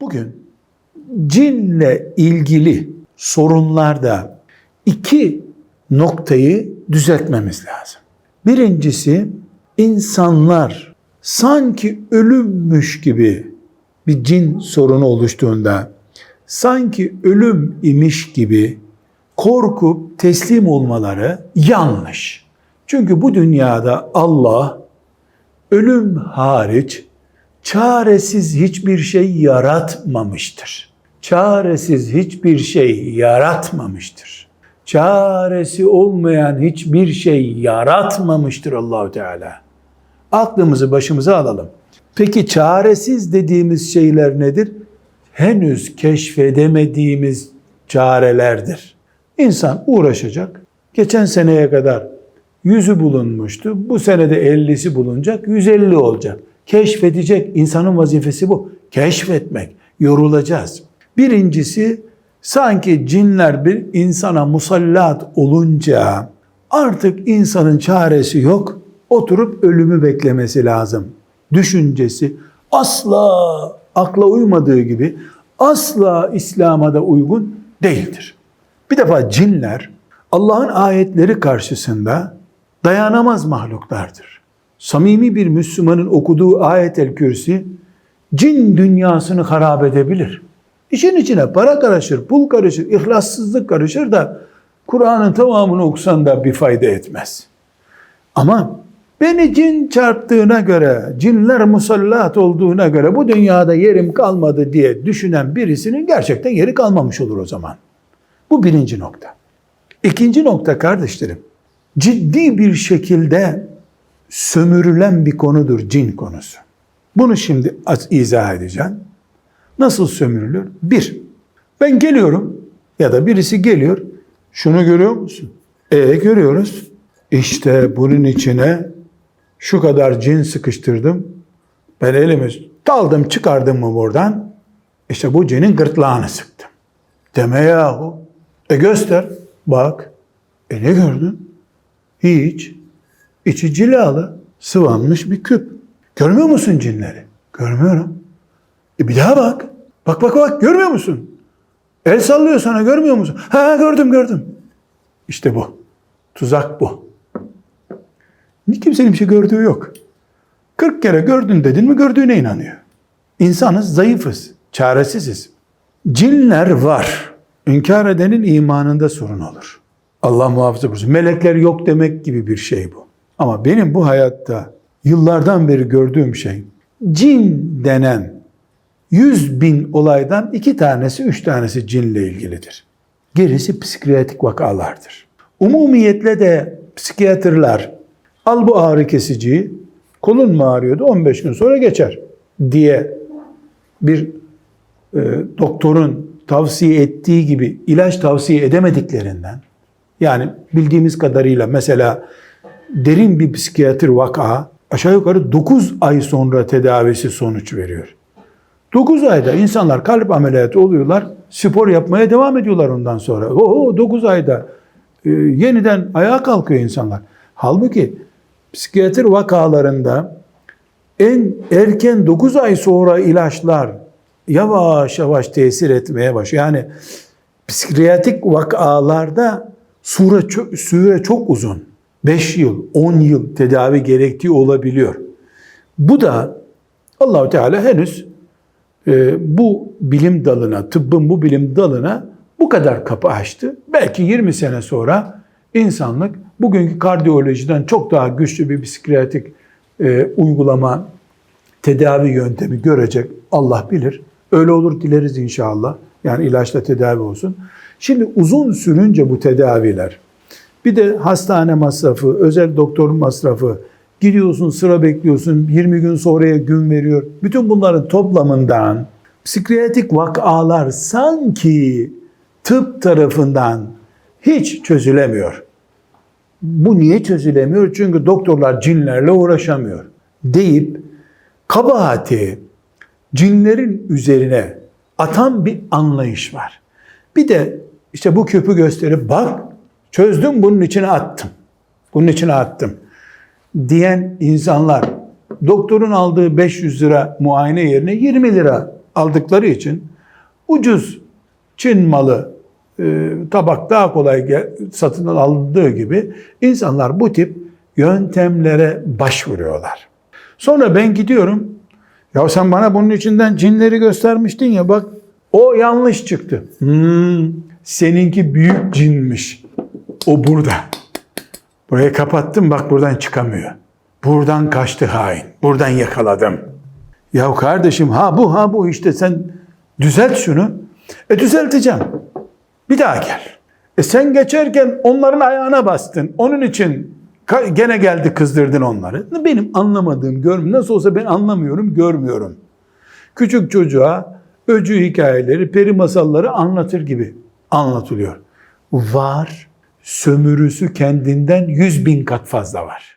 Bugün cinle ilgili sorunlarda iki noktayı düzeltmemiz lazım. Birincisi insanlar sanki ölümmüş gibi bir cin sorunu oluştuğunda sanki ölüm imiş gibi korkup teslim olmaları yanlış. Çünkü bu dünyada Allah ölüm hariç çaresiz hiçbir şey yaratmamıştır. Çaresiz hiçbir şey yaratmamıştır. Çaresi olmayan hiçbir şey yaratmamıştır Allahu Teala. Aklımızı başımıza alalım. Peki çaresiz dediğimiz şeyler nedir? Henüz keşfedemediğimiz çarelerdir. İnsan uğraşacak. Geçen seneye kadar yüzü bulunmuştu. Bu senede 50'si bulunacak, 150 olacak. Keşfedecek. İnsanın vazifesi bu. Keşfetmek. Yorulacağız. Birincisi sanki cinler bir insana musallat olunca artık insanın çaresi yok. Oturup ölümü beklemesi lazım. Düşüncesi asla akla uymadığı gibi asla İslam'a da uygun değildir. Bir defa cinler Allah'ın ayetleri karşısında dayanamaz mahluklardır. Samimi bir Müslümanın okuduğu ayet-el kürsi cin dünyasını harap edebilir. İşin içine para karışır, pul karışır, ihlassızlık karışır da Kur'an'ın tamamını okusan da bir fayda etmez. Ama beni cin çarptığına göre, cinler musallat olduğuna göre bu dünyada yerim kalmadı diye düşünen birisinin gerçekten yeri kalmamış olur o zaman. Bu birinci nokta. İkinci nokta kardeşlerim, ciddi bir şekilde sömürülen bir konudur cin konusu. Bunu şimdi izah edeceğim. Nasıl sömürülür? Bir, ben geliyorum ya da birisi geliyor. Şunu görüyor musun? E görüyoruz. İşte bunun içine şu kadar cin sıkıştırdım. Ben elimi daldım çıkardım mı buradan? İşte bu cinin gırtlağını sıktım. Deme yahu. E göster. Bak. E ne gördün? Hiç. İçi cilalı, sıvanmış bir küp. Görmüyor musun cinleri? Görmüyorum. E bir daha bak. Bak bak bak görmüyor musun? El sallıyor sana görmüyor musun? Ha gördüm gördüm. İşte bu. Tuzak bu. Kimsenin bir şey gördüğü yok. 40 kere gördün dedin mi gördüğüne inanıyor. İnsanız, zayıfız, çaresiziz. Cinler var. İnkar edenin imanında sorun olur. Allah muhafaza buyursun. Melekler yok demek gibi bir şey bu. Ama benim bu hayatta yıllardan beri gördüğüm şey cin denen 100 bin olaydan iki tanesi, üç tanesi cinle ilgilidir. Gerisi psikiyatrik vakalardır. Umumiyetle de psikiyatrlar al bu ağrı kesiciyi, kolun mu ağrıyordu 15 gün sonra geçer diye bir e, doktorun tavsiye ettiği gibi ilaç tavsiye edemediklerinden yani bildiğimiz kadarıyla mesela derin bir psikiyatri vaka aşağı yukarı 9 ay sonra tedavisi sonuç veriyor. 9 ayda insanlar kalp ameliyatı oluyorlar, spor yapmaya devam ediyorlar ondan sonra. Oho 9 ayda e, yeniden ayağa kalkıyor insanlar. Halbuki psikiyatri vakalarında en erken 9 ay sonra ilaçlar yavaş yavaş tesir etmeye başlıyor. Yani psikiyatrik vakalarda süre çok, süre çok uzun. 5 yıl, 10 yıl tedavi gerektiği olabiliyor. Bu da Allahu Teala henüz e, bu bilim dalına, tıbbın bu bilim dalına bu kadar kapı açtı. Belki 20 sene sonra insanlık bugünkü kardiyolojiden çok daha güçlü bir psikiyatrik e, uygulama, tedavi yöntemi görecek Allah bilir. Öyle olur dileriz inşallah. Yani ilaçla tedavi olsun. Şimdi uzun sürünce bu tedaviler, bir de hastane masrafı, özel doktor masrafı, gidiyorsun sıra bekliyorsun, 20 gün sonraya gün veriyor. Bütün bunların toplamından psikiyatrik vakalar sanki tıp tarafından hiç çözülemiyor. Bu niye çözülemiyor? Çünkü doktorlar cinlerle uğraşamıyor deyip kabahati cinlerin üzerine atan bir anlayış var. Bir de işte bu küpü gösterip bak çözdüm bunun içine attım. Bunun içine attım diyen insanlar doktorun aldığı 500 lira muayene yerine 20 lira aldıkları için ucuz Çin malı e, tabak daha kolay satın alındığı gibi insanlar bu tip yöntemlere başvuruyorlar. Sonra ben gidiyorum. Ya sen bana bunun içinden cinleri göstermiştin ya bak o yanlış çıktı. Hmm, seninki büyük cinmiş. O burada. Burayı kapattım bak buradan çıkamıyor. Buradan kaçtı hain. Buradan yakaladım. Ya kardeşim ha bu ha bu işte sen düzelt şunu. E düzelteceğim. Bir daha gel. E sen geçerken onların ayağına bastın. Onun için gene geldi kızdırdın onları. Benim anlamadığım, görmüyorum. Nasıl olsa ben anlamıyorum, görmüyorum. Küçük çocuğa öcü hikayeleri, peri masalları anlatır gibi anlatılıyor. Var, sömürüsü kendinden yüz bin kat fazla var.